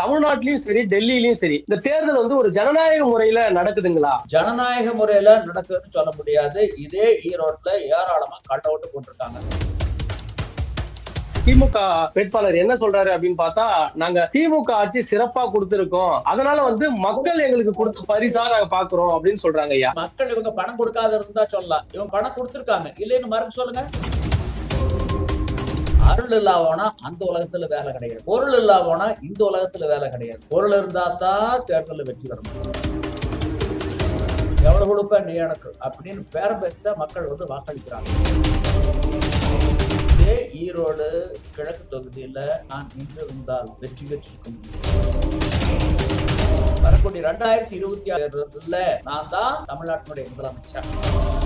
தமிழ்நாட்டிலயும் சரி டெல்லியிலயும் சரி இந்த தேர்தல் வந்து ஒரு ஜனநாயக முறையில நடக்குதுங்களா? ஜனநாயக முறையில நடக்குதுன்னு சொல்ல முடியாது. இதே ஈரோட்ல ஏராளமா கட் அவுட் போட்டிருக்காங்க. திமுக வேட்பாளர் என்ன சொல்றாரு அப்படின்னு பார்த்தா நாங்க திமுக ஆட்சி சிறப்பா கொடுத்திருக்கோம். அதனால வந்து மக்கள் எங்களுக்கு கொடுத்த பரிசா நாங்க பாக்குறோம் அப்படின்னு சொல்றாங்க ஐயா. மக்கள் இவங்க பணம் கொடுக்காத இருந்தா சொல்லலாம். இவங்க பணம் கொடுத்திருக்காங்க. இல்லைன்னு மறுக்க சொல்லுங்க. அருள் இல்லாதவனா அந்த உலகத்துல வேலை கிடையாது. பொருள் இல்லாதவனா இந்த உலகத்துல வேலை கிடையாது. பொருள் இருந்தா தான் தேர்தலில் வெற்றி பெற முடியும். எவ்வளவு கொடுப்ப? நீ எனக்கு. அப்படின்னு பேரம் பேசிதான் மக்கள் வந்து வாக்களிக்கிறாங்க. இதே ஈரோடு கிழக்கு தொகுதியில நான் நின்று இருந்தால் வெற்றி பெற்றிருக்க முடியும். வரக்கூடிய ரெண்டாயிரத்தி இருபத்தி ஆறுல நான் தான் தமிழ்நாட்டினுடைய முதலமைச்சர்.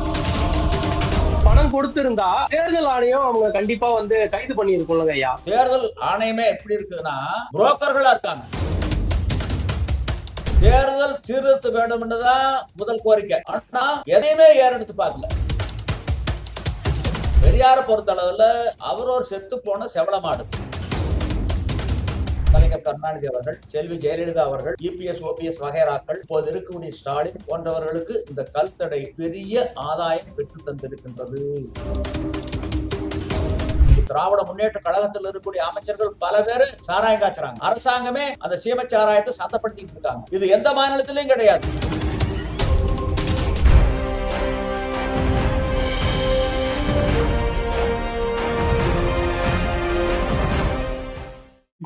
பணம் கொடுத்திருந்தா தேர்தல் ஆணையம் அவங்க கண்டிப்பா வந்து கைது பண்ணி ஐயா. தேர்தல் ஆணையமே எப்படி இருக்குதுன்னா புரோக்கர்களா இருக்காங்க. தேர்தல் சீர்திருத்த வேண்டும் என்றுதான் முதல் கோரிக்கை. ஆனா எதையுமே ஏறெடுத்து பார்க்கல. பெரியார பொறுத்தளவுல அவர் ஒரு செத்து போன செவளமாடு கலைஞர் கருணாநிதி அவர்கள் செல்வி ஜெயலலிதா அவர்கள் இபிஎஸ் ஓபிஎஸ் வகைராக்கள் இப்போது இருக்கக்கூடிய ஸ்டாலின் போன்றவர்களுக்கு இந்த கல்தடை பெரிய ஆதாயம் பெற்று தந்திருக்கின்றது. திராவிட முன்னேற்ற கழகத்தில் இருக்கக்கூடிய அமைச்சர்கள் பல பேர் சாராயம் காய்ச்சறாங்க. அரசாங்கமே அந்த சீமச்சாராயத்தை சாராயத்தை இருக்காங்க. இது எந்த மாநிலத்திலையும் கிடையாது.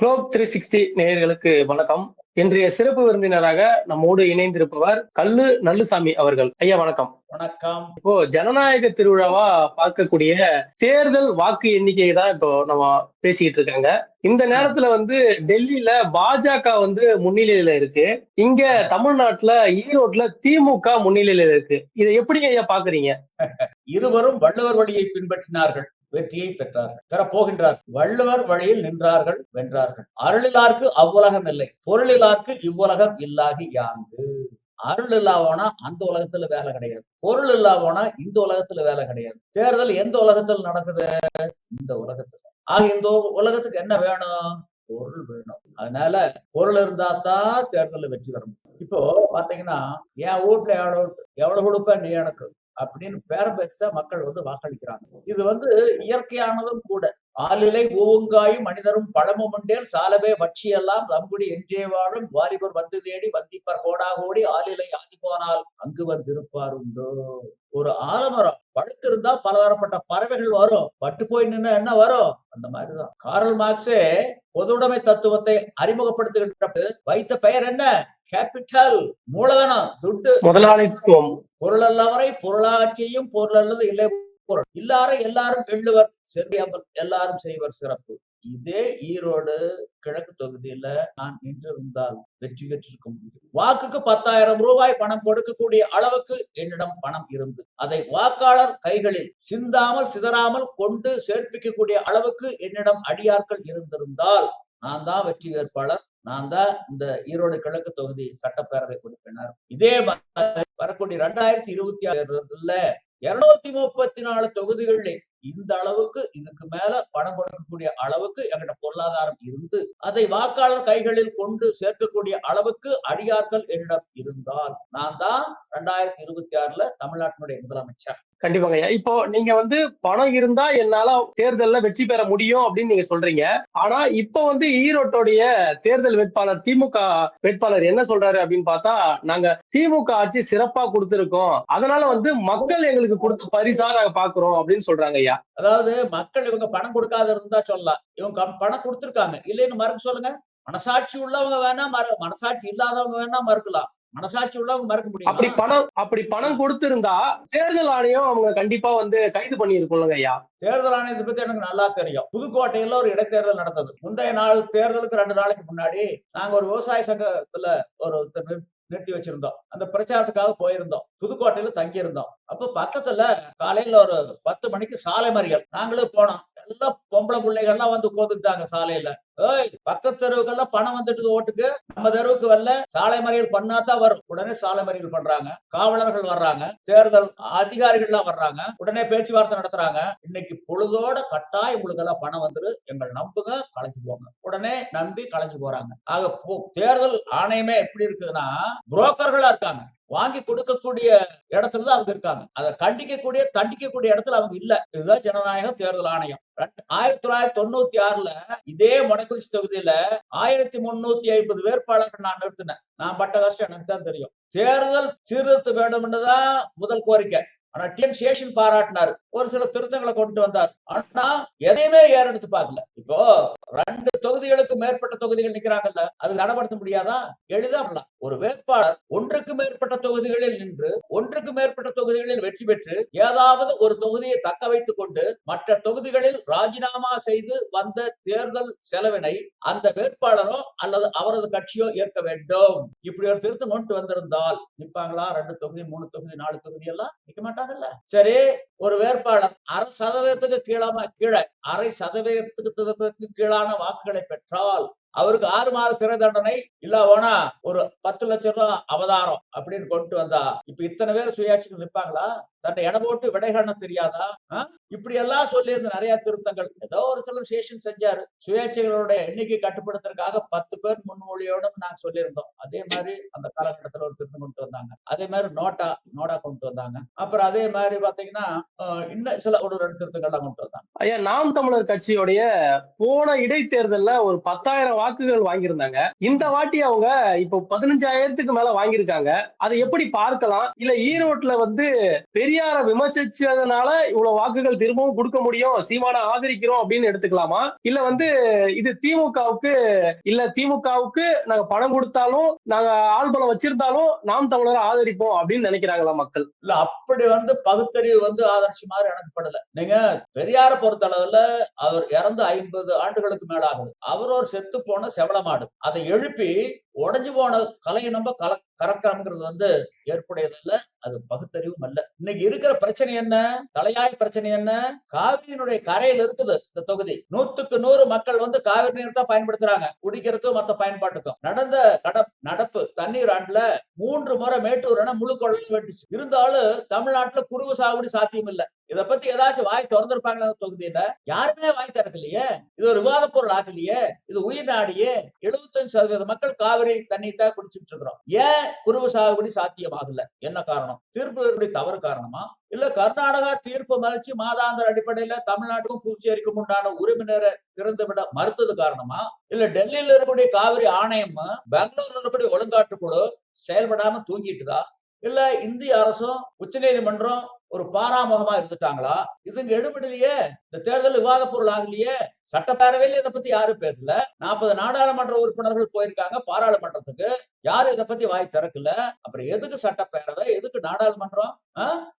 குளோப் த்ரீ சிக்ஸ்டி நேயர்களுக்கு வணக்கம். இன்றைய சிறப்பு விருந்தினராக நம்மோடு இணைந்திருப்பவர் கல்லு நல்லுசாமி அவர்கள். ஐயா வணக்கம். வணக்கம். இப்போ ஜனநாயக திருவிழாவா பார்க்கக்கூடிய தேர்தல் வாக்கு எண்ணிக்கை தான் இப்போ நம்ம பேசிக்கிட்டு இருக்காங்க. இந்த நேரத்துல வந்து டெல்லியில பாஜக வந்து முன்னிலையில இருக்கு. இங்க தமிழ்நாட்டுல ஈரோட்ல திமுக முன்னிலையில இருக்கு. இதை எப்படி ஐயா பாக்குறீங்க? இருவரும் வள்ளுவர் வழியை பின்பற்றினார்கள். வெற்றியை பெற்றார்கள். பெற போகின்றார் வள்ளுவர் வழியில் நின்றார்கள் வென்றார்கள். அருளிலார்க்கு அவ்வுலகம் இல்லை. பொருளிலார்க்கு இவ்வுலகம் இல்லாகி யாங்கு? அருள் இல்லாதவனா அந்த உலகத்துல வேலை கிடையாது. பொருள் இல்லாதவனா இந்த உலகத்துல வேலை கிடையாது. தேர்தல் எந்த உலகத்துல நடக்குது? இந்த உலகத்துல. ஆக இந்த உலகத்துக்கு என்ன வேணும்? பொருள் வேணும். அதனால பொருள் இருந்தா தான் தேர்தலில் வெற்றி பெற முடியும். இப்போ பாத்தீங்கன்னா என் வீட்டுல எவ்வளவு எவ்வளவு கொடுப்ப நீ எனக்கு? அப்படின்னு பேர பேசிதான் மக்கள் வந்து வாக்களிக்கிறாங்க. இது வந்து இயற்கையானதும் கூட. ஆளிலை பூவுங்காயும் மனிதரும் பழமும் உண்டேல் சாலவே வட்சியெல்லாம் நம்குடி என்றே வாழும். வாலிபர் வந்து தேடி வந்திப்பர் கோடா கோடி ஆளிலை ஆதி போனால் அங்கு வந்திருப்பார் உண்டோ? ஒரு ஆலமரம். படுத்திருந்தா பலதரப்பட்ட பறவைகள் வரும். பட்டு போய் நின்னா என்ன வரும்? அந்த மாதிரிதான். காரல் மார்க்ஸே பொதுவுடைமை தத்துவத்தை அறிமுகப்படுத்துகின்ற வைத்த பெயர் என்ன? கேபிட்டல் மூலதனம் துட்டு. முதலாளித்துவம். பொருள் அல்லவரை செய்யும் பொருள் அல்லது இல்லை பொருள். இல்லாரை எல்லாரும் எள்ளுவர் செவ்வியம்பல் எல்லாரும் செய்வர் சிறப்பு. இதே ஈரோடு கிழக்கு தொகுதியில நான் நின்றிருந்தால் வெற்றி பெற்றிருக்க முடியும். வாக்குக்கு பத்தாயிரம் ரூபாய் பணம் கொடுக்கக்கூடிய அளவுக்கு என்னிடம் பணம் இருந்து அதை வாக்காளர் கைகளில் சிந்தாமல் சிதறாமல் கொண்டு சேர்ப்பிக்கக்கூடிய அளவுக்கு என்னிடம் அடியாட்கள் இருந்திருந்தால் நான் தான் வெற்றி வேட்பாளர். நான் தான் இந்த ஈரோடு கிழக்கு தொகுதி சட்டப்பேரவை உறுப்பினர். இதே மாதிரி வரக்கூடிய ரெண்டாயிரத்தி இருபத்தி ஆறுல இருநூத்தி முப்பத்தி நாலு தொகுதிகளில் இந்த அளவுக்கு இதுக்கு மேல பணம் கொடுக்கக்கூடிய அளவுக்கு எங்கிட்ட பொருளாதாரம் இருந்து அதை வாக்காளர் கைகளில் கொண்டு சேர்க்கக்கூடிய அளவுக்கு அடியார்கள் என்னிடம் இருந்தால் நான் தான் ரெண்டாயிரத்தி இருபத்தி ஆறுல தமிழ்நாட்டினுடைய முதலமைச்சர். கண்டிப்பாங்க. ஐயா இப்போ நீங்க வந்து பணம் இருந்தா என்னால தேர்தல்ல வெற்றி பெற முடியும் அப்படின்னு நீங்க சொல்றீங்க. ஆனா இப்போ வந்து ஈரோட்டோடைய தேர்தல் வேட்பாளர் திமுக வேட்பாளர் என்ன சொல்றாரு அப்படின்னு பார்த்தா நாங்க திமுக ஆட்சி சிறப்பா கொடுத்திருக்கோம். அதனால வந்து மக்கள் எங்களுக்கு கொடுத்த பரிசா நாங்க பாக்குறோம் அப்படின்னு சொல்றாங்க ஐயா. அதாவது மக்கள் இவங்க பணம் கொடுக்காத இருந்தா சொல்லலாம். இவங்க பணம் கொடுத்திருக்காங்க. இல்லைன்னு மறுக்க சொல்லுங்க. மனசாட்சி உள்ளவங்க வேணா மறு மனசாட்சி இல்லாதவங்க வேணா மறுக்கலாம். மனசாட்சி உள்ளவங்க மறுக்க அப்படி முடியும் பணம் அப்படி பணம் கொடுத்திருந்தா தேர்தல் ஆணையம் அவங்க கண்டிப்பா வந்து கைது பண்ணி இருக்கும்லங்க ஐயா. தேர்தல் ஆணையத்தை பத்தி எனக்கு நல்லா தெரியும். புதுக்கோட்டையில ஒரு இடைத்தேர்தல் நடந்தது. முந்தைய நாள் தேர்தலுக்கு ரெண்டு நாளைக்கு முன்னாடி நாங்க ஒரு விவசாய சங்கத்துல ஒரு நிறுத்தி வச்சிருந்தோம். அந்த பிரச்சாரத்துக்காக போயிருந்தோம். புதுக்கோட்டையில தங்கி இருந்தோம் அப்ப பக்கத்துல காலையில ஒரு பத்து மணிக்கு சாலை மறியல். நாங்களும் போனோம். எல்லாம் பொம்பளை பிள்ளைகள்லாம் வந்து உட்காந்துக்கிட்டாங்க சாலையில. ஏய் பக்கத்து தெருவுக்கெல்லாம் பணம் வந்துட்டு ஓட்டுக்கு. நம்ம தெருவுக்கு வரல. சாலை மறியல் பண்ணாதான் வரும். உடனே சாலை மறியல் பண்றாங்க. காவலர்கள் வர்றாங்க. தேர்தல் அதிகாரிகள்லாம் வர்றாங்க. உடனே பேச்சுவார்த்தை நடத்துறாங்க. இன்னைக்கு பொழுதோட கட்டாயம் உங்களுக்கு எல்லாம் பணம் வந்துரு. எங்களை நம்புங்க களைச்சு போங்க. உடனே நம்பி களைச்சு போறாங்க. ஆக போ- தேர்தல் ஆணையமே எப்படி இருக்குதுன்னா புரோக்கர்களா இருக்காங்க. வாங்கி கொடுக்கக்கூடிய இடத்துல தான் அவங்க இருக்காங்க. அதை கண்டிக்கக்கூடிய தண்டிக்கக்கூடிய இடத்துல அவங்க இல்ல. இதுதான் ஜனநாயக தேர்தல் ஆணையம். ரெண்டு- ஆயிரத்தி தொள்ளாயிரத்தி தொண்ணூத்தி ஆறுல இதே கள்ளக்குறிச்சி தொகுதியில ஆயிரத்தி முன்னூத்தி ஐம்பது வேட்பாளர்கள் நான் நிறுத்தினேன். நான் பட்ட கஷ்டம் எனக்கு தான் தெரியும். தேர்தல் சீர்திருத்த வேண்டும் என்றுதான் முதல் கோரிக்கை. ஆனா டிஎம் சேஷன் பாராட்டினார். ஒரு சில திருத்தங்களை கொண்டு வந்தார். ஆனா எதையுமே ஏறெடுத்து பார்க்கல? இப்போ ரெண்டு தொகுதிகளுக்கு மேற்பட்ட தொகுதிகள் நிக்கிறாங்கல்ல அது நடைபடுத்த முடியாதா? எளிதா ஒரு வேட்பாளர் ஒன்றுக்கு மேற்பட்ட தொகுதிகளில் நின்று ஒன்றுக்கு மேற்பட்ட தொகுதிகளில் வெற்றி பெற்று ஏதாவது ஒரு தொகுதியை தக்க வைத்துக் கொண்டு மற்ற தொகுதிகளில் ராஜினாமா செய்து வந்த தேர்தல் செலவினை அந்த வேட்பாளரோ அல்லது அவரது கட்சியோ ஏற்க வேண்டும். இப்படி ஒரு திருத்தம் கொண்டு வந்திருந்தால் நிற்பாங்களா ரெண்டு தொகுதி மூணு தொகுதி நாலு தொகுதி எல்லாம் நிக்க மாட்டாங்கல்ல சரி ஒரு வேட்பாளர் அரை சதவீதத்துக்கு கீழாம கீழே அரை சதவீதத்துக்கு கீழான வாக்குகளை பெற்றால் அவருக்கு ஆறு மாத சிறை தண்டனை. இல்ல வேணா ஒரு பத்து லட்சம் ரூபாய் அவதாரம் அப்படின்னு கொண்டு வந்தா. இப்ப இத்தனை பேர் சுயாட்சிகள் நிற்பாங்களா? தன்னை இடம் போட்டு விடை தெரியாதா? இப்படி எல்லாம் சொல்லி இருந்த நிறைய திருத்தங்கள். ஏதோ ஒரு சில சேஷன் செஞ்சாரு. சுயேட்சைகளுடைய எண்ணிக்கை கட்டுப்படுத்துறதுக்காக பத்து பேர் முன்மொழியோட நாங்க சொல்லியிருந்தோம். அதே மாதிரி அந்த காலகட்டத்துல ஒரு திருத்தம் கொண்டு வந்தாங்க. அதே மாதிரி நோட்டா நோட்டா கொண்டு வந்தாங்க. அப்புறம் அதே மாதிரி பாத்தீங்கன்னா இன்னும் சில ஒரு ரெண்டு திருத்தங்கள்லாம் கொண்டு வந்தாங்க. ஐயா நாம் தமிழர் கட்சியுடைய போன இடைத்தேர்தல்ல ஒரு பத்தாயிரம் வாக்குகள் வாங்கியிருந்தாங்க. இந்த வாட்டி அவங்க இப்போ பதினஞ்சாயிரத்துக்கு மேல வாங்கியிருக்காங்க. அதை எப்படி பார்க்கலாம்? இல்ல ஈரோட்ல வந்து பெரியார விமர்சிச்சதுனால இவ்வளவு வாக்குகள் திரும்பவும் கொடுக்க முடியும் சீமான ஆதரிக்கிறோம் அப்படின்னு எடுத்துக்கலாமா? இல்ல வந்து இது திமுகவுக்கு இல்ல திமுகவுக்கு நாங்க பணம் கொடுத்தாலும் நாங்க ஆள் பலம் வச்சிருந்தாலும் நாம் தமிழரை ஆதரிப்போம் அப்படின்னு நினைக்கிறாங்களா மக்கள்? இல்ல அப்படி வந்து பகுத்தறிவு வந்து ஆதரிச்சு மாதிரி எனக்கு படல. நீங்க பெரியார பொறுத்த அளவுல அவர் இறந்து ஐம்பது ஆண்டுகளுக்கு மேல ஆகுது அவர் ஒரு செத்து போன செவளமாடு அதை எழுப்பி உடைஞ்சு போன கலையை நம்ம கல கறக்காங்கிறது வந்து ஏற்புடையது இல்ல அது பகுத்தறிவும் அல்ல. இன்னைக்கு இருக்கிற பிரச்சனை என்ன? தலையாய பிரச்சனை என்ன? காவிரியினுடைய கரையில் இருக்குது இந்த தொகுதி. நூத்துக்கு நூறு மக்கள் வந்து காவிரி நீர் தான் பயன்படுத்துறாங்க. குடிக்கிறதுக்கும் மத்த பயன்பாட்டுக்கும். நடந்த கட நடப்பு தண்ணீர் ஆண்டுல மூன்று முறை மேட்டூர் முழு கொள்ளல வெட்டுச்சு. இருந்தாலும் தமிழ்நாட்டுல குறுவு சாகுபடி சாத்தியம் இல்ல. இதை பத்தி ஏதாச்சும் வாய் திறந்திருப்பாங்களா தொகுதியில? யாருமே வாய் திறக்கலையே. இது ஒரு விவாத பொருள் ஆகலையே இது உயிர் நாடியே. எழுபத்தஞ்சு சதவீத மக்கள் காவிரி தண்ணி தான் குடிச்சிட்டு இருக்கிறோம். ஏன் குருவு சாகுபடி சாத்தியமாகல? என்ன காரணம்? தீர்ப்பு தவறு காரணமா? இல்ல கர்நாடகா தீர்ப்பு மறைச்சு மாதாந்திர அடிப்படையில தமிழ்நாட்டுக்கும் புதுச்சேரிக்கும் உண்டான உரிமையினரை திறந்து விட மறுத்தது காரணமா? இல்ல டெல்லியில இருக்கக்கூடிய காவிரி ஆணையம் பெங்களூர்ல இருக்கக்கூடிய ஒழுங்காற்று குழு செயல்படாம தூங்கிட்டுதா? இல்ல இந்திய அரசும் உச்சநீதிமன்றம் ஒரு பாராமுகமா இருந்துட்டாங்களா? இதுங்க எடுபடலையே. இந்த தேர்தல் விவாத பொருள் ஆகலையே. சட்டப்பேரவையில இதை பத்தி யாரும் பேசல. நாற்பது நாடாளுமன்ற உறுப்பினர்கள் போயிருக்காங்க பாராளுமன்றத்துக்கு. யாரும் இதை பத்தி வாய் திறக்கல? அப்புறம் எதுக்கு சட்டப்பேரவை? எதுக்கு நாடாளுமன்றம்?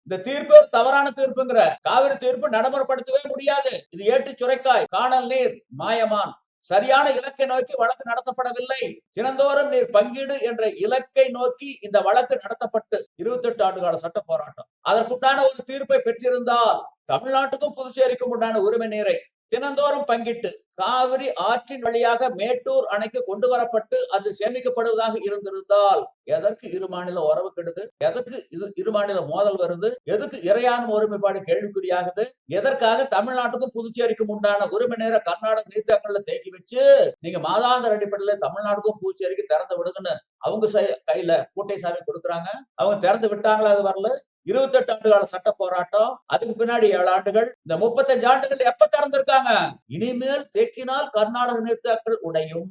இந்த தீர்ப்பு ஒரு தவறான தீர்ப்புங்கிற. காவிரி தீர்ப்பு நடைமுறைப்படுத்தவே முடியாது. இது ஏட்டு சுரைக்காய் காணல் நீர் மாயமான். சரியான இலக்கை நோக்கி வழக்கு நடத்தப்படவில்லை. தினந்தோறும் நீர் பங்கீடு என்ற இலக்கை நோக்கி இந்த வழக்கு நடத்தப்பட்டு இருபத்தி எட்டு ஆண்டுகால சட்ட போராட்டம். அதற்குண்டான ஒரு தீர்ப்பை பெற்றிருந்தால் தமிழ்நாட்டுக்கும் புதுச்சேரிக்கும் உண்டான உரிமை நீரை தினந்தோறும் பங்கிட்டு காவிரி ஆற்றின் வழியாக மேட்டூர் அணைக்கு கொண்டு வரப்பட்டு அது சேமிக்கப்படுவதாக இருந்திருந்தால் எதற்கு இரு மாநில உறவு கெடுது? எதற்கு இது இரு மாநில மோதல் வருது? எதுக்கு இறையான ஒருமைப்பாடு கேள்விக்குறியாகுது? எதற்காக தமிழ்நாட்டுக்கும் புதுச்சேரிக்கும் உண்டான உரிமை நேர கர்நாடக நீர்த்தங்களை தேக்கி வச்சு நீங்க மாதாந்திர அடிப்படையில தமிழ்நாட்டுக்கும் புதுச்சேரிக்கும் திறந்து விடுங்கன்னு அவங்க கையில கூட்டை சாமி கொடுக்குறாங்க. அவங்க திறந்து விட்டாங்களா அது வரல? இருபத்தெட்டு ஆண்டு கால சட்ட போராட்டம் அதுக்கு பின்னாடி ஏழு ஆண்டுகள் இந்த முப்பத்தஞ்சு ஆண்டுகள் எப்ப திறந்திருக்காங்க? இனிமேல் தேக்கினால் கர்நாடக நீர்த்தாக்கள் உடையும்.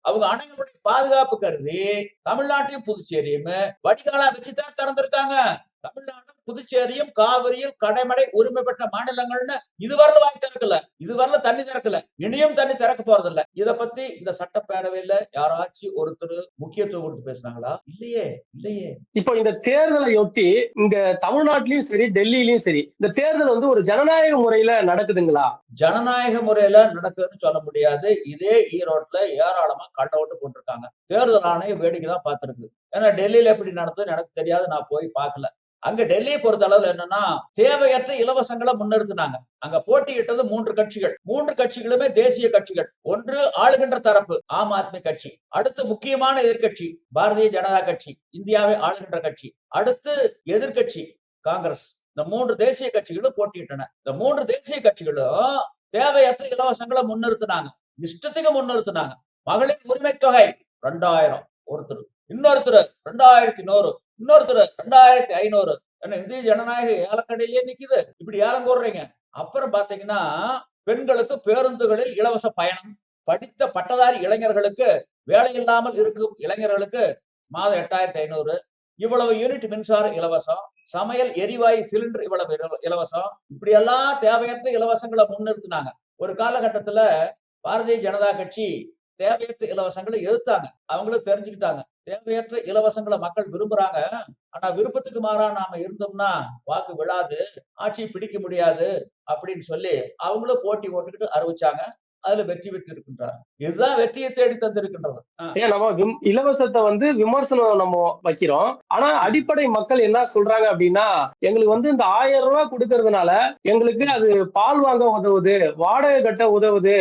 அவங்க அணைகளுடைய பாதுகாப்பு கருதி தமிழ்நாட்டையும் புதுச்சேரியும் வடிகாலா வச்சுதான் திறந்திருக்காங்க. தமிழ்நாடும் புதுச்சேரியும் காவிரியில் கடைமடை உரிமை பெற்ற மாநிலங்கள்னு இதுவரையில வாய் திறக்கல. இதுவரையில தண்ணி திறக்கல. இனியும் தண்ணி திறக்க போறதில்ல. இத பத்தி இந்த சட்டப்பேரவையில யாராச்சும் ஒருத்தர் முக்கியத்துவம் கொடுத்து பேசுனாங்களா? இல்லையே இல்லையே. இப்போ இந்த தேர்தலை ஒட்டி இங்க தமிழ்நாட்டிலயும் சரி டெல்லியிலயும் சரி இந்த தேர்தல் வந்து ஒரு ஜனநாயக முறையில நடக்குதுங்களா? ஜனநாயக முறையில நடக்குதுன்னு சொல்ல முடியாது. இதே ஈரோட்ல ஏராளமா கட் அவுட் போட்டிருக்காங்க. தேர்தல் ஆணையம் வேடிக்கை தான் பார்த்திருக்கு. ஏன்னா டெல்லியில எப்படி நடந்ததுன்னு எனக்கு தெரியாது நான் போய் பார்க்கல. அங்க டெல்லியை பொறுத்த அளவுல என்னன்னா தேவையற்ற இலவசங்களை முன்னிறுத்தினாங்க. அங்க போட்டியிட்டது மூன்று கட்சிகள். மூன்று கட்சிகளுமே தேசிய கட்சிகள். ஒன்று ஆளுகின்ற தரப்பு ஆம் ஆத்மி கட்சி. அடுத்து முக்கியமான எதிர்கட்சி பாரதிய ஜனதா கட்சி இந்தியாவை ஆளுகின்ற கட்சி. அடுத்து எதிர்கட்சி காங்கிரஸ். இந்த மூன்று தேசிய கட்சிகளும் போட்டியிட்டன. இந்த மூன்று தேசிய கட்சிகளும் தேவையற்ற இலவசங்களை முன்னிறுத்தினாங்க. இஷ்டத்துக்கு முன்னிறுத்தினாங்க. மகளிர் உரிமை தொகை ரெண்டாயிரம். ஒருத்தர் இன்னொருத்தர் ரெண்டாயிரத்தி நூறு இன்னொருத்தர் ரெண்டாயிரத்தி ஐநூறு. என்ன இந்திய ஜனநாயக ஏலக்கடையிலேயே நிக்குது. இப்படி ஏலம் கூடுறீங்க அப்புறம் பாத்தீங்கன்னா பெண்களுக்கு பேருந்துகளில் இலவச பயணம் படித்த பட்டதாரி இளைஞர்களுக்கு வேலை இல்லாமல் இருக்கும் இளைஞர்களுக்கு மாதம் எட்டாயிரத்தி ஐநூறு. இவ்வளவு யூனிட் மின்சாரம் இலவசம் சமையல் எரிவாயு சிலிண்டர் இவ்வளவு இலவசம். இப்படி எல்லாம் தேவையற்ற இலவசங்களை முன்னிறுத்தினாங்க. ஒரு காலகட்டத்துல பாரதிய ஜனதா கட்சி தேவையற்ற இலவசங்களை எதிர்த்தாங்க அவங்களும் தெரிஞ்சுக்கிட்டாங்க. தேவையற்ற இலவசங்களை மக்கள் விரும்புறாங்க. ஆனா விருப்பத்துக்கு மாறா நாம இருந்தோம்னா வாக்கு விழாது ஆட்சியை பிடிக்க முடியாது அப்படின்னு சொல்லி அவங்களும் போட்டி போட்டுக்கிட்டு அறிவிச்சாங்க. அதுல வெற்றி பெற்று இருக்கின்றார் இதுதான் வெற்றியை தேடி தந்திருக்கின்றது. நம்ம இலவசத்தை வந்து விமர்சனம் நம்ம வைக்கிறோம். ஆனா அடிப்படை மக்கள் என்ன சொல்றாங்க அப்படின்னா எங்களுக்கு வந்து இந்த ஆயிரம் ரூபாய் கொடுக்கறதுனால எங்களுக்கு அது பால் வாங்க உதவுது வாடகை கட்ட உதவுது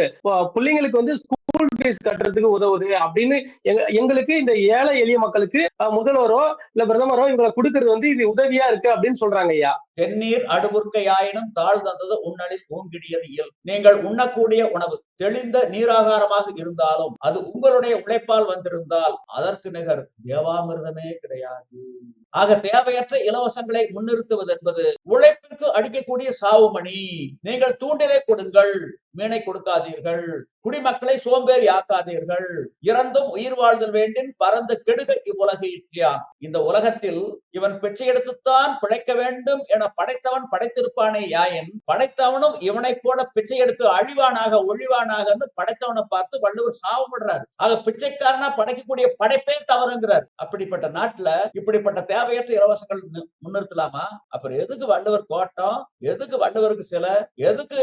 பிள்ளைங்களுக்கு வந்து ஸ்கூல் ஃபீஸ் கட்டுறதுக்கு உதவுது அப்படின்னு எங்க- எங்களுக்கு இந்த ஏழை எளிய மக்களுக்கு முதல்வரோ இல்ல பிரதமரோ இவங்களை கொடுக்கறது வந்து இது உதவியா இருக்கு அப்படின்னு சொல்றாங்க ஐயா. தென்னீர் அடுபுர்க்கையாயினும் தாழ் தந்தது உண்ணலில் ஓங்கிடியது இயல். நீங்கள் உண்ணக்கூடிய உணவு. தெளிந்த நீராகாரமாக இருந்தாலும் அது உங்களுடைய உழைப்பால் வந்திருந்தால் அதற்கு நிகர் தேவாமிர்தமே கிடையாது. ஆக தேவையற்ற இலவசங்களை முன்னிறுத்துவது என்பது உழைப்பிற்கு அடிக்கக்கூடிய சாவுமணி. நீங்கள் தூண்டிலை கொடுங்கள் மீனை கொடுக்காதீர்கள் குடிமக்களை சோம்பேறி ஆக்காதீர்கள் இறந்தும் உயிர் வாழ்தல் வேண்டின் பறந்து கெடுக இவ்வுலகு இந்த உலகத்தில் இவன் பிச்சை எடுத்துத்தான் பிழைக்க வேண்டும் என படைத்தவன் படைத்திருப்பானே யாயின் படைத்தவனும் இவனை போல பிச்சை எடுத்து அழிவானாக ஒழிவானாக படைத்தவனை பார்த்து வள்ளுவர் சாவப்படுறாரு ஆக பிச்சைக்காரனா படைக்கக்கூடிய படைப்பே தவறுங்கிறார். அப்படிப்பட்ட நாட்டுல இப்படிப்பட்ட தேவையற்ற இலவசங்கள் முன்னிறுத்தலாமா? அப்புறம் எதுக்கு வள்ளுவர் கோட்டம்? எதுக்கு வள்ளுவருக்கு சிலை? எதுக்கு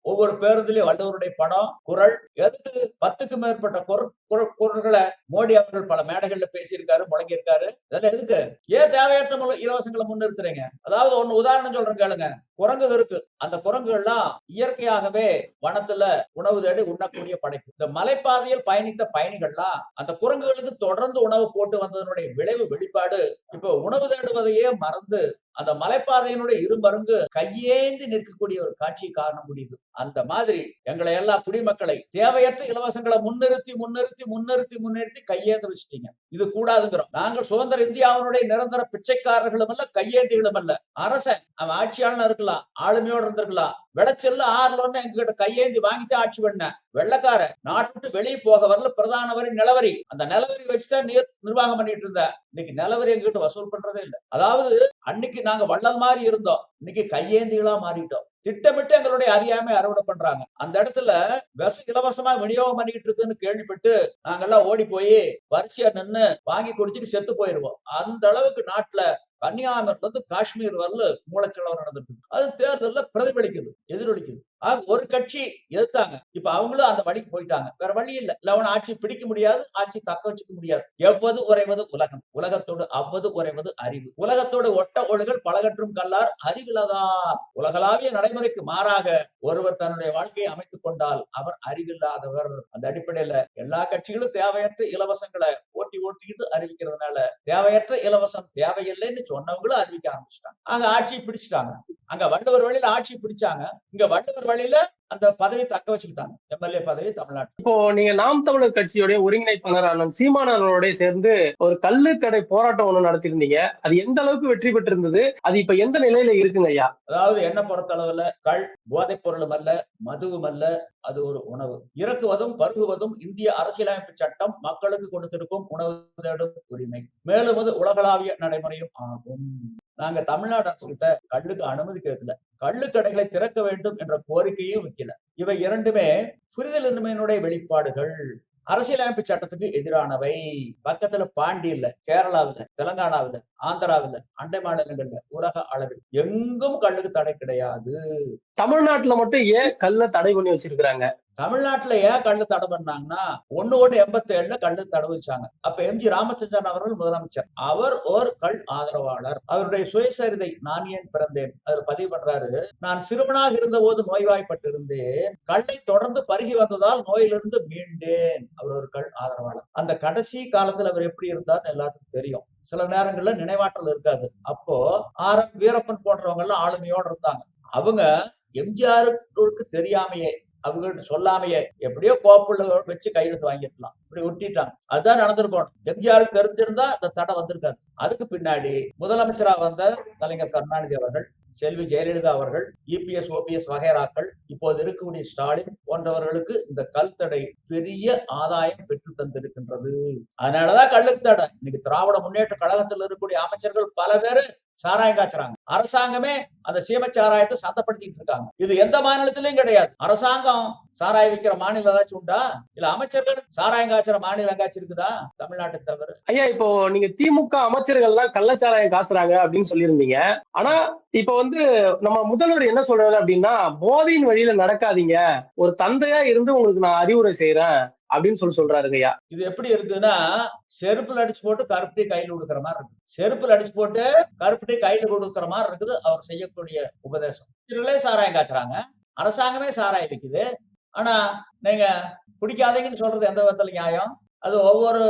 ஒவ்வொரு பேருந்துலயும் வள்ளுவருடைய படம் குரல்? எதுக்கு பத்துக்கு மேற்பட்ட குரல் குரல்களை மோடி அவர்கள் பல மேடைகள்ல பேசியிருக்காரு முழங்கியிருக்காரு? இதெல்லாம் எதுக்கு? ஏன் தேவையற்ற இலவசங்களை முன்னிறுத்துறீங்க? அதாவது ஒண்ணு உதாரணம் சொல்றேன் கேளுங்க. குரங்கு இருக்கு. அந்த குரங்குகள்லாம் இயற்கையாகவே வனத்துல உணவு தேடி உண்ணக்கூடிய படைப்பு. இந்த மலைப்பாதையில் பயணித்த பயணிகள்லாம் அந்த குரங்குகளுக்கு தொடர்ந்து உணவு போட்டு வந்ததனுடைய விளைவு வெளிப்பாடு இப்போ உணவு தேடுவதையே மறந்து அந்த மலைப்பாதையினுடைய இருமருங்கு கையேந்தி நிற்கக்கூடிய ஒரு காட்சியை காண முடியுது. அந்த மாதிரி எங்களை எல்லா குடிமக்களை தேவையற்ற இலவசங்களை முன்னிறுத்தி முன்னிறுத்தி முன்னிறுத்தி முன்னிறுத்தி கையேந்து வச்சுட்டீங்க. இது கூடாதுங்கிறோம். நாங்கள் சுதந்திர இந்தியாவினுடைய நிரந்தர பிச்சைக்காரர்களும் அல்ல கையேந்திகளும் அல்ல. அரசன் அவன் ஆட்சியாளனா இருக்கலாம் ஆளுமையோட இருந்திருக்கலாம். விளைச்சல்ல ஆறுலன்னு எங்ககிட்ட கையேந்தி வாங்கித்தான் ஆட்சி பண்ண. வெள்ளக்கார நாட்டு விட்டு வெளியே போக வரல பிரதான வரி நிலவரி. அந்த நிலவரி வச்சுதான் நீர் நிர்வாகம் பண்ணிட்டு இருந்த. இன்னைக்கு நிலவரி எங்ககிட்ட வசூல் பண்றதே இல்லை. அதாவது அன்னைக்கு நாங்க வள்ளல் மாதிரி இருந்தோம். இன்னைக்கு கையேந்திகளா மாறிட்டோம். திட்டமிட்டு எங்களுடைய அறியாமை அறுவடை பண்றாங்க. அந்த இடத்துல விச இலவசமா விநியோகம் பண்ணிக்கிட்டு இருக்குன்னு கேள்விப்பட்டு நாங்கெல்லாம் ஓடி போய் வரிசையா நின்னு வாங்கி குடிச்சிட்டு செத்து போயிருவோம். அந்த அளவுக்கு நாட்டுல கன்னியாகுமரில இருந்து காஷ்மீர் வரல மூலச்சலவம் நடந்துட்டு அது தேர்தலில் பிரதிபலிக்குது எதிரொலிக்குது. ஆக ஒரு கட்சி எதிர்த்தாங்க. இப்ப அவங்களும் அந்த வழிக்கு போயிட்டாங்க. வேற வழி இல்ல. இல்ல அவன் ஆட்சி பிடிக்க முடியாது ஆட்சி தக்க வச்சுக்க முடியாது. எவ்வது உறைவது உலகம். உலகத்தோடு அவ்வது உறைவது அறிவு. உலகத்தோடு ஒட்ட ஒழுகல் பலகற்றும் கல்லார் அறிவிலதார். உலகளாவிய நடைமுறைக்கு மாறாக ஒருவர் தன்னுடைய வாழ்க்கையை அமைத்துக் கொண்டால் அவர் அறிவில்லாதவர். அந்த அடிப்படையில எல்லா கட்சிகளும் தேவையற்ற இலவசங்களை ஓட்டி ஓட்டிக்கிட்டு அறிவிக்கிறதுனால தேவையற்ற இலவசம் தேவையில்லைன்னு சொன்னவங்களும் அறிவிக்க ஆரம்பிச்சிட்டாங்க. அங்க ஆட்சியை பிடிச்சிட்டாங்க. அங்க வள்ளுவர் வழியில ஆட்சி பிடிச்சாங்க. இங்க வள்ளுவர் வழியில அந்த பதவி தக்க வச்சுக்கிட்டாங்க. எம்எல்ஏ பதவி தமிழ்நாட்டில். இப்போ நீங்க நாம் தமிழர் கட்சியுடைய ஒருங்கிணைப்பாளர் அண்ணன் சீமானவர்களோட சேர்ந்து ஒரு கள்ளுக்கடை போராட்டம் ஒண்ணு நடத்திருந்தீங்க அது எந்த அளவுக்கு வெற்றி பெற்றிருந்தது? அது இப்ப எந்த நிலையில இருக்குங்க ஐயா? அதாவது என்ன பொறுத்தளவுல கள் போதைப் பொருளும் அல்ல மதுவும் அல்ல அது ஒரு உணவு. இறக்குவதும் பருகுவதும் இந்திய அரசியலமைப்பு சட்டம் மக்களுக்கு கொடுத்திருக்கும் உணவு தேடும் உரிமை. மேலும் அது உலகளாவிய நடைமுறையும் ஆகும். நாங்க தமிழ்நாடு அரசு கிட்ட கல்லுக்கு அனுமதி கேட்கல. கள்ளுக்கடைகளை திறக்க வேண்டும் என்ற கோரிக்கையும் வைக்கல. இவை இரண்டுமே புரிதலின்மையினுடைய வெளிப்பாடுகள். அரசியலமைப்பு சட்டத்துக்கு எதிரானவை. பக்கத்துல பாண்டியில கேரளாவில தெலங்கானாவில ஆந்திராவில அண்டை மாநிலங்கள்ல உலக அளவில் எங்கும் கல்லுக்கு தடை கிடையாது. தமிழ்நாட்டுல மட்டும் ஏன் கல்ல தடை பண்ணி வச்சிருக்கிறாங்க? தமிழ்நாட்டுல ஏன் கள்ளு தடை பண்ணாங்கன்னா ஒண்ணு ஒண்ணு எண்பத்தி ஏழுல கண்ணு தடை வச்சாங்க அப்ப எம்ஜி ராமச்சந்திரன் அவர்கள் முதலமைச்சர். அவர் ஒரு கள் ஆதரவாளர். அவருடைய சுயசரிதை நான் ஏன் பிறந்தேன்? அவர் பதிவு பண்றாரு. நான் சிறுவனாக இருந்த போது நோய்வாய்ப்பட்டு இருந்தேன் கல்லை தொடர்ந்து பருகி வந்ததால் நோயிலிருந்து மீண்டேன். அவர் ஒரு கள் ஆதரவாளர். அந்த கடைசி காலத்துல அவர் எப்படி இருந்தார்னு எல்லாத்துக்கும் தெரியும். சில நேரங்கள்ல நினைவாற்றல் இருக்காது. அப்போ ஆர் எம் வீரப்பன் போன்றவங்க எல்லாம் ஆளுமையோடு இருந்தாங்க. அவங்க எம்ஜிஆருக்கு தெரியாமையே அவங்ககிட்ட சொல்லாமையே. எப்படியோ கோப்புள்ள வச்சு கையெழுத்து வாங்கிருக்கலாம் இப்படி ஒட்டிட்டாங்க. அதுதான் நடந்திருக்கணும். எம்ஜிஆருக்கு தெரிஞ்சிருந்தா அந்த தடை வந்திருக்காது. அதுக்கு பின்னாடி முதலமைச்சரா வந்த கலைஞர் கருணாநிதி அவர்கள் செல்வி ஜெயலலிதா அவர்கள் இபிஎஸ் ஓபிஎஸ் வகைராக்கள் இப்போது இருக்கக்கூடிய ஸ்டாலின் போன்றவர்களுக்கு இந்த கல் தடை பெரிய ஆதாயம் பெற்று தந்திருக்கின்றது. அதனாலதான் கல்லுக்கு தடை. இன்னைக்கு திராவிட முன்னேற்ற கழகத்தில் இருக்கக்கூடிய அமைச்சர்கள் பல பேரு சாராயம் காய்ச்சறாங்க அரசாங்கமே அந்த சீம சாராயத்தை சத்தப்படுத்திட்டு இருக்காங்க. இது எந்த மாநிலத்திலயும் கிடையாது. அரசாங்கம் சாராயம் விற்கிற மாநிலம் ஏதாச்சும் உண்டா? இல்ல அமைச்சர்கள் சாராயம் காய்ச்சற மாநிலம் எங்காச்சும் இருக்குதா? தமிழ்நாட்டை தவிர ஐயா இப்போ நீங்க திமுக அமைச்சர்கள் எல்லாம் கள்ள கள்ளச்சாராயம் காசுறாங்க அப்படின்னு சொல்லியிருந்தீங்க. ஆனா இப்ப வந்து நம்ம முதல்வர் என்ன சொல்றாரு அப்படின்னா போதையின் வழியில நடக்காதீங்க. ஒரு தந்தையா இருந்து உங்களுக்கு நான் அறிவுரை செய்யறேன் அப்படின்னு சொல்லி சொல்றாருங்க ஐயா. இது எப்படி இருக்குன்னா செருப்புல அடிச்சு போட்டு கருப்பட்டி கையில கொடுக்குற மாதிரி இருக்கு. செருப்புல அடிச்சு போட்டு கருப்பட்டி கையில கொடுக்குற மாதிரி இருக்குது அவர் செய்யக்கூடிய உபதேசம். இதுல சாராயம் காய்ச்சறாங்க. அரசாங்கமே சாராயம் விக்குது ஆனா நீங்க பிடிக்காதீங்கன்னு சொல்றது எந்த விதத்துல நியாயம்? அது ஒவ்வொரு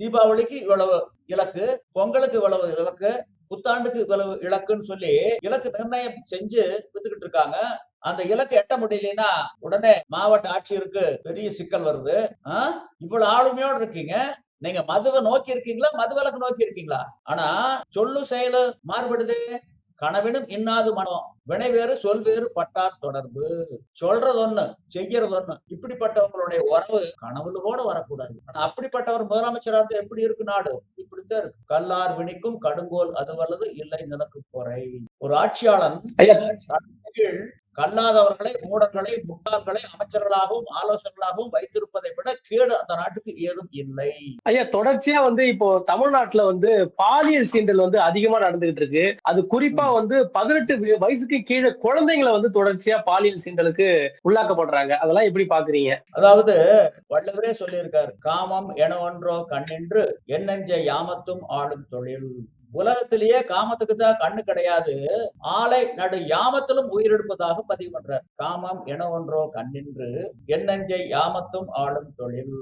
தீபாவளிக்கு இவ்வளவு இலக்கு பொங்கலுக்கு இவ்வளவு இலக்கு புத்தாண்டுக்கு இவ்வளவு இலக்குன்னு சொல்லி இலக்கு நிர்ணயம் செஞ்சு வித்துக்கிட்டு இருக்காங்க. அந்த இலக்கு எட்ட முடியலன்னா உடனே மாவட்ட ஆட்சியருக்கு பெரிய சிக்கல் வருது. ஆஹ் இவ்வளவு ஆளுமையோடு இருக்கீங்க. நீங்க மதுவை நோக்கி இருக்கீங்களா மதுவிலக்கு நோக்கி இருக்கீங்களா ஆனா சொல்லு செயலு மாறுபடுது. கனவினும் இன்னாது மனம். வினை வேறு சொல் வேறு பட்டார் தொடர்பு. சொல்றது ஒண்ணு செய்யறது ஒண்ணு. இப்படிப்பட்டவங்களுடைய உறவு கனவுல கூட வரக்கூடாது. ஆனா அப்படிப்பட்டவர் முதலமைச்சரா இருந்தா எப்படி இருக்கு நாடு? இப்படித்தான் இருக்கு. கல்லார் வினிக்கும் கடுங்கோல் அது வல்லது இல்லை நிலக்கு பொறை. ஒரு ஆட்சியாளன் கல்லாதவர்களை மூடர்களை முட்டாள்களை அமைச்சர்களாகவும் ஆலோசகர்களாகவும் வைத்திருப்பதை விட கேடு அந்த நாட்டுக்கு ஏதும் இல்லை. ஐயா தொடர்ச்சியா வந்து இப்போ தமிழ்நாட்டுல வந்து பாலியல் சீண்டல் வந்து அதிகமா நடந்துகிட்டு இருக்கு. அது குறிப்பா வந்து பதினெட்டு வய- வயசுக்கு கீழே குழந்தைங்களை வந்து தொடர்ச்சியா பாலியல் சீண்டலுக்கு உள்ளாக்கப்படுறாங்க அதெல்லாம் எப்படி பாக்குறீங்க? அதாவது வள்ளுவரே சொல்லியிருக்காரு காமம் என ஒன்றோ கண்ணின்று எண்ணெஞ்ச யாமத்தும் ஆளும் தொழில். உலகத்திலேயே காமத்துக்கு தான் கண்ணு கிடையாது. ஆலை நடு யாமத்திலும் உயிரெடுப்பதாக பதிவு பண்றார். காமம் என ஒன்றோ கண்ணின்று எண்ணெஞ்சை யாமத்தும் ஆளும் தொழில்.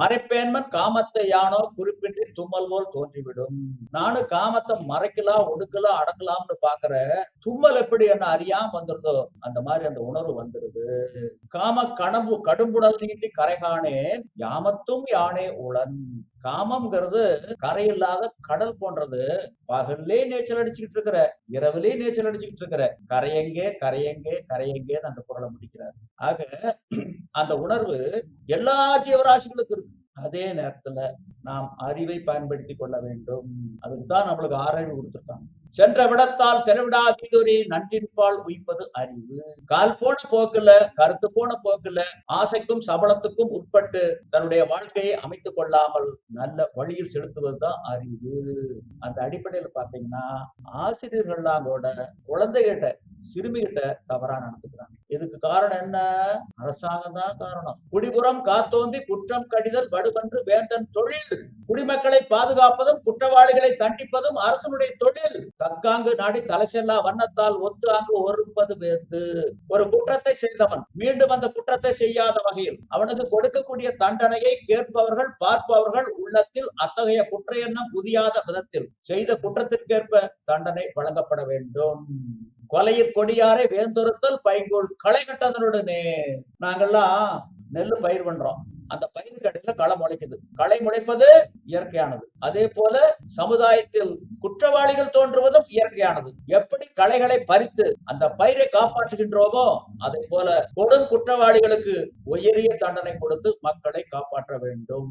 மறைப்பேன்மன் காமத்தை யானோ குறிப்பின்றி தும்மல் போல் தோன்றிவிடும். நானும் காமத்தை மறைக்கலாம் ஒடுக்கலாம் அடக்கலாம்னு பாக்குற தும்மல் எப்படி என்ன அறியாம வந்துருதோ அந்த மாதிரி அந்த உணர்வு வந்துருது. காம கனவு கடும்புடல் நீந்தி கரைகாணேன் யாமத்தும் யானே உளன். காமம்ங்கிறது கரையில்லாத கடல் போன்றது. பகல்லே நீச்சல் அடிச்சுக்கிட்டு இருக்கிற இரவுலே நீச்சல் அடிச்சுக்கிட்டு இருக்கிற. கரையெங்கே கரையங்கே கரையங்கேன்னு அந்த குரலை முடிக்கிறார். ஆக அந்த உணர்வு எல்லா ஜீவராசிகளுக்கும் இருக்கு. அதே நேரத்துல நாம் அறிவை பயன்படுத்தி கொள்ள வேண்டும். அதுக்கு தான் நம்மளுக்கு ஆராய்வு கொடுத்துருக்காங்க. சென்ற விடத்தால் செலவிடாதீதொரு நன்றின்பால் உய்ப்பது அறிவு. கால் போன போக்குல கருத்து போன போக்குல ஆசைக்கும் சபலத்துக்கும் உட்பட்டு தன்னுடைய வாழ்க்கையை அமைத்துக் கொள்ளாமல் நல்ல வழியில் செலுத்துவதுதான் அறிவு. அந்த அடிப்படையில் பாத்தீங்கன்னா ஆசிரியர்கள்லாம் கூட குழந்தைகிட்ட சிறுமிகிட்ட தவறா நடந்துக்கிறாங்க. இதுக்கு காரணம் என்ன? அரசாங்கம் தான் காரணம். குடிபுறம் காத்தோம்பி குற்றம் கடிதல் வடுவன்று வேந்தன் தொழில். குடிமக்களை பாதுகாப்பதும் குற்றவாளிகளை தண்டிப்பதும் அரசனுடைய தொழில். தக்காங்கு நாடி தலை செல்லா வண்ணத்தால் ஒத்து அங்கு ஒருப்பது வேந்து ஒரு குற்றத்தை செய்தவன் மீண்டும் அந்த குற்றத்தை செய்யாத வகையில் அவனுக்கு கொடுக்கக்கூடிய தண்டனையை கேட்பவர்கள் பார்ப்பவர்கள் உள்ளத்தில் அத்தகைய குற்ற எண்ணம் உதியாத விதத்தில் செய்த குற்றத்திற்கேற்ப தண்டனை வழங்கப்பட வேண்டும். கொலையில் கொடியாரை வேந்தொருத்தல் பைங்கோல் களை கட்டதனுடனே நாங்கெல்லாம் நெல்லு பயிர் பண்றோம். அந்த பயிருக்கு அடியில களை முளைக்குது. களை முளைப்பது இயற்கையானது. அதே போல சமுதாயத்தில் குற்றவாளிகள் தோன்றுவதும் இயற்கையானது. எப்படி களைகளை பறித்து அந்த பயிரை காப்பாற்றுகின்றோமோ அதே போல கொடும் குற்றவாளிகளுக்கு உயரிய தண்டனை கொடுத்து மக்களை காப்பாற்ற வேண்டும்.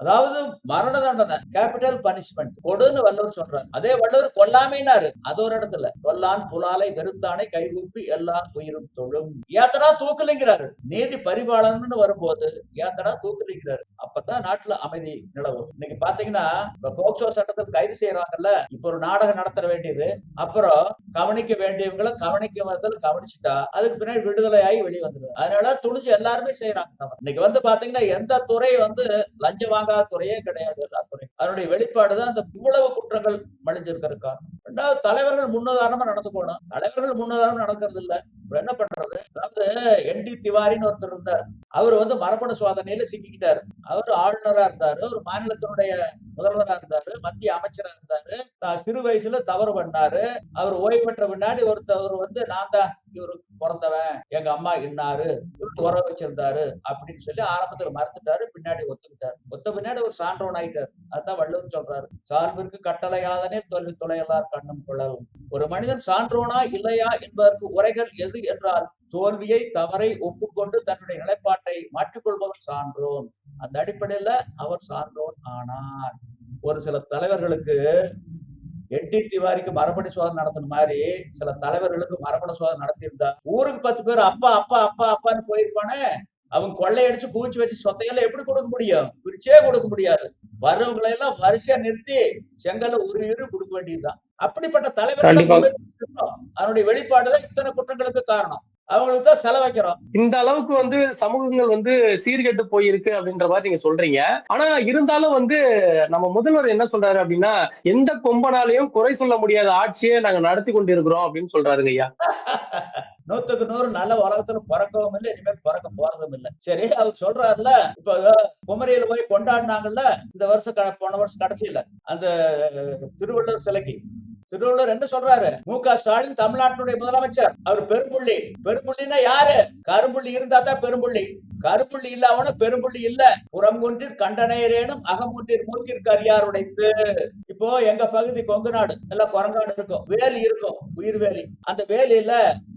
அதாவது மரண தண்டனை கேபிட்டல் பனிஷ்மெண்ட் கொடுன்னு வல்லூர் சொல்றாரு. அதே வல்லூர் கொல்லாமைனாரு அது ஒரு இடத்துல கொல்லான் புலாலை வெறுத்தானை கைகூப்பி எல்லா உயிரும் தொழும். ஏத்தனா தூக்கலைங்கிறாரு. நீதி பரிபாலனன்னு வரும்போது ஏத்தனா தூத்துலிக்கிறாரு அப்பதான் நாட்டுல அமைதி நிலவும். இன்னைக்கு பாத்தீங்கன்னா இப்ப போக்சோ சட்டத்தில் கைது செய்யறாங்கல்ல இப்ப ஒரு நாடகம் நடத்த வேண்டியது. அப்புறம் கவனிக்க வேண்டியவங்களை கவனிக்க வந்ததில் கவனிச்சுட்டா அதுக்கு பின்னாடி விடுதலையாகி வெளியே வந்துடும் அதனால துணிஞ்சு எல்லாருமே செய்யறாங்க இன்னைக்கு வந்து பாத்தீங்கன்னா எந்த துறை வந்து லஞ்சம் வாங்காத துறையே கிடையாது எல்லா துறை அதனுடைய வெளிப்பாடுதான் அந்த இவ்வளவு குற்றங்கள் மலிஞ்சிருக்கிற காரணம். ரெண்டாவது தலைவர்கள் முன்னுதாரணமா நடந்துக்கணும் தலைவர்கள் முன்னுதாரணம் நடக்கிறது இல்ல என்ன பண்றது? அதாவது என் டி திவாரின்னு ஒருத்தர் இருந்தார். அவர் வந்து மரபணு சோதனையில சிக்கிக்கிட்டாரு. அவர் ஆளுநரா இருந்தாரு ஒரு மாநிலத்தினுடைய முதல்வரா இருந்தாரு மத்திய அமைச்சரா இருந்தாரு. சிறு வயசுல தவறு பண்ணாரு. அவர் ஓய்வு பெற்ற பின்னாடி ஒருத்தவர் வந்து நான் தான் இவருக்கு பிறந்தவன் எங்க அம்மா இன்னாரு இவருக்கு உறவு வச்சிருந்தாரு அப்படின்னு சொல்லி ஆரம்பத்துல மறுத்துட்டாரு பின்னாடி ஒத்துக்கிட்டாரு. ஒத்த பின்னாடி ஒரு சான்றவன் ஆயிட்டாரு. அதான் வள்ளுவர் சொல்றாரு சார்பிற்கு கட்டளையாதனே தோல்வி துளையலார் கண்ணும் குழல். ஒரு மனிதன் சான்றோனா இல்லையா என்பதற்கு உரைகள் எது என்றால் தோல்வியை தவறை ஒப்புக்கொண்டு தன்னுடைய நிலைப்பாட்டை மாற்றிக்கொள்பவன் சான்றோன். அந்த அடிப்படையில அவர் சான்றோன் ஆனார். ஒரு சில தலைவர்களுக்கு என்டி திவாரிக்கு மரபணு சோதனை நடத்தின மாதிரி சில தலைவர்களுக்கு மரபணு சோதனை நடத்தியிருந்தா ஊருக்கு பத்து பேர் அப்பா அப்பா அப்பா அப்பான்னு போயிருப்பானே. அவங்க கொள்ளையடிச்சு குவிச்சு வச்சு சொத்தையெல்லாம் எப்படி கொடுக்க முடியும்? பிரிச்சே கொடுக்க முடியாது. வர்றவங்களை எல்லாம் வரிசையா நிறுத்தி செங்கல்ல ஒரு கொடுக்க வேண்டியதுதான். அப்படிப்பட்ட தலைவர்கள் கண்டிப்பா. அதனுடைய வெளிப்பாடுதான் இத்தனை குற்றங்களுக்கு காரணம். அவங்களுக்கு தான் செலவைக்கிறோம் இந்த அளவுக்கு வந்து சமூகங்கள் வந்து சீர்கெட்டு போயிருக்கு அப்படின்ற மாதிரி நீங்க சொல்றீங்க. ஆனா இருந்தாலும் வந்து நம்ம முதல்வர் என்ன சொல்றாரு அப்படின்னா எந்த கொம்பனாலையும் குறை சொல்ல முடியாத ஆட்சியை நாங்க நடத்தி கொண்டிருக்கிறோம் அப்படின்னு சொல்றாருங்க ஐயா. நூத்துக்கு நூறு நல்ல உலகத்துல பிறக்கவும் இல்லை இனிமேல் பிறக்க போறதும் இல்லை. சரி அவர் சொல்றாருல இப்ப குமரியில போய் கொண்டாடினாங்கல்ல இந்த வருஷம் போன வருஷம் கடைசியில அந்த திருவள்ளுவர் சிலைக்கு. திருவள்ளுவர் என்ன சொல்றாரு? மு க. ஸ்டாலின் தமிழ்நாட்டினுடைய முதலமைச்சர். அவர் பெரும்புள்ளி. பெரும்புள்ளின்னா யாரு? கரும்புள்ளி இருந்தா தான் பெரும்புள்ளி. கருப்புள்ளி இல்லாமன பெரும்புள்ளி இல்ல. புறம் கொன்றீர் கண்டனையரேனும் அகமுன்றீர் மூக்கிற்கு அறியார் உடைத்து. இப்போ எங்க பகுதி கொங்கு நாடு. எல்லாம் குரங்காடு இருக்கும். வேலி இருக்கும். உயிர் வேலி. அந்த வேலியில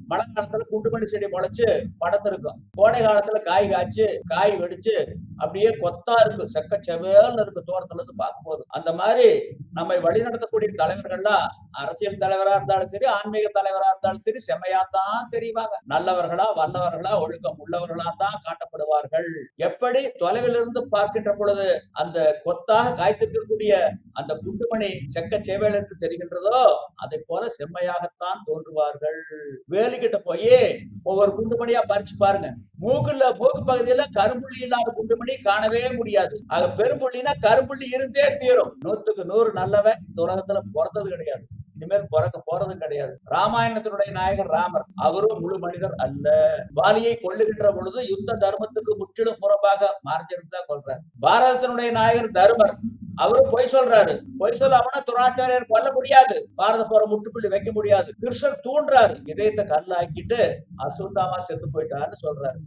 மழை காலத்துல குண்டுமணி செடி முளைச்சு படத்து இருக்கும் கோடை காலத்துல காய் காய்ச்சி காய் வெடிச்சு அப்படியே கொத்தா இருக்கு செக்க செவேல்னு இருக்கு தூரத்துல இருந்து பார்க்கும்போது. அந்த மாதிரி நம்மை வழிநடத்தக்கூடிய தலைவர்கள்லாம் அரசியல் தலைவரா இருந்தாலும் சரி ஆன்மீக தலைவரா இருந்தாலும் சரி செம்மையா தான் தெரிவாங்க. நல்லவர்களா வல்லவர்களா ஒழுக்கம் உள்ளவர்களா தான் காட்டப்படுவார்கள். எப்படி? தொலைவில் இருந்து பார்க்கின்ற பொழுது அந்த கொத்தாக காய்த்திருக்கக்கூடிய அந்த குண்டுமணி செக்க சேவைகளுக்கு தெரிகின்றதோ அதை போல செம்மையாகத்தான் தோன்றுவார்கள். வேலிக்கிட்ட போய் ஒவ்வொரு குண்டுமணியா பறிச்சு பாருங்க. மூக்குல மூக்கு பகுதியில கரும்புள்ளி இல்லாத குண்டுமணி காணவே முடியாது. ஆக பெரும்புள்ளினா கரும்புள்ளி இருந்தே தீரும். நூத்துக்கு நூறு நல்லவன் இந்த உலகத்துல பிறந்தது கிடையாது. இனிமேல் பிறக்க போறது கிடையாது. ராமாயணத்தினுடைய நாயகர் ராமர். அவரும் முழு மனிதர் அல்ல. வாலியை கொள்ளுகின்ற பொழுது யுத்த தர்மத்துக்கு முற்றிலும் புறம்பாக மாறிஞ்சிருந்தா கொள்றார். பாரதத்தினுடைய நாயகர் தருமர் அவரும் பொய் சொல்றாரு. பொய் சொல்லாமனா துராச்சாரியர் கொல்ல முடியாது. பாரத போற முற்றுப்புள்ளி வைக்க முடியாது. கிருஷ்ணர் தூண்டுறாரு இதயத்தை கல்லாக்கிட்டு அசுத்தாமா செத்து போயிட்டாருன்னு சொல்றாரு.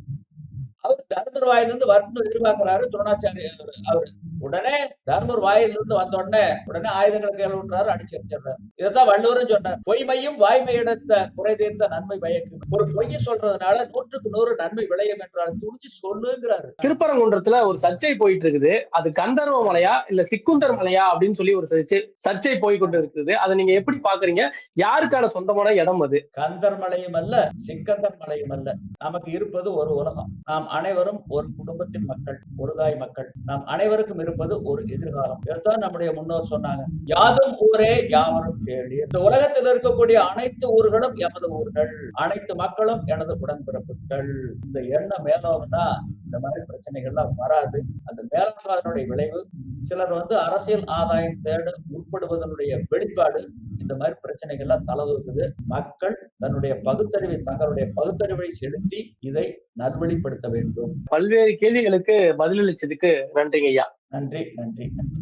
அவர் தர்மர் வாயிலிருந்து வரணும் எதிர்பார்க்கிறாரு துரோணாச்சாரியர் அவரு. உடனே தர்மர் வாயிலிருந்து வந்த உடனே உடனே ஆயுதங்களை கையில் விட்டுறாரு அடிச்சு எரிச்சிடுறாரு இதைத்தான் வள்ளுவரும் சொன்னார். பொய்மையும் வாய்மை எடுத்த குறை தீர்த்த நன்மை பயக்கும். ஒரு பொய்யை சொல்றதுனால நூற்றுக்கு நூறு நன்மை விளையும் என்றால் துணிச்சு சொல்லுங்கிறாரு. திருப்பரங்குன்றத்துல ஒரு சர்ச்சை போயிட்டு இருக்குது அது கந்தர்வ மலையா இல்ல சிக்குந்தர் மலையா அப்படின்னு சொல்லி ஒரு சர்ச்சை சர்ச்சை போய் கொண்டு இருக்குது அதை நீங்க எப்படி பாக்குறீங்க யாருக்கான சொந்தமான இடம் அது? கந்தர் மலையும் அல்ல சிக்கந்தர் மலையும் அல்ல. நமக்கு இருப்பது ஒரு உலகம். நாம் அனைவரும் ஒரு குடும்பத்தின் மக்கள் ஒரு தாய் மக்கள். நாம் அனைவருக்கும் இருப்பது ஒரு எதிர்காலம். இதுதான் நம்முடைய முன்னோர் சொன்னாங்க. யாதும் ஊரே யாவரும் கேளி இந்த உலகத்தில் இருக்கக்கூடிய அனைத்து ஊர்களும் எமது ஊர்கள். அனைத்து மக்களும் எனது உடன்பிறப்புகள். இந்த எண்ணம் மேலோகம்னா இந்த மாதிரி பிரச்சனைகள்லாம் வராது. அந்த மேலோகாதனுடைய விளைவு. சிலர் வந்து அரசியல் ஆதாயம் தேட உட்படுவதனுடைய வெளிப்பாடு இந்த மாதிரி பிரச்சனைகள்லாம் தலதூக்குது மக்கள் தன்னுடைய பகுத்தறிவை தங்களுடைய பகுத்தறிவை செலுத்தி இதை நல்வழிப்படுத்த வேண்டும். பல்வேறு கேள்விகளுக்கு பதிலளிச்சதுக்கு நன்றிங்க ஐயா நன்றி நன்றி நன்றி.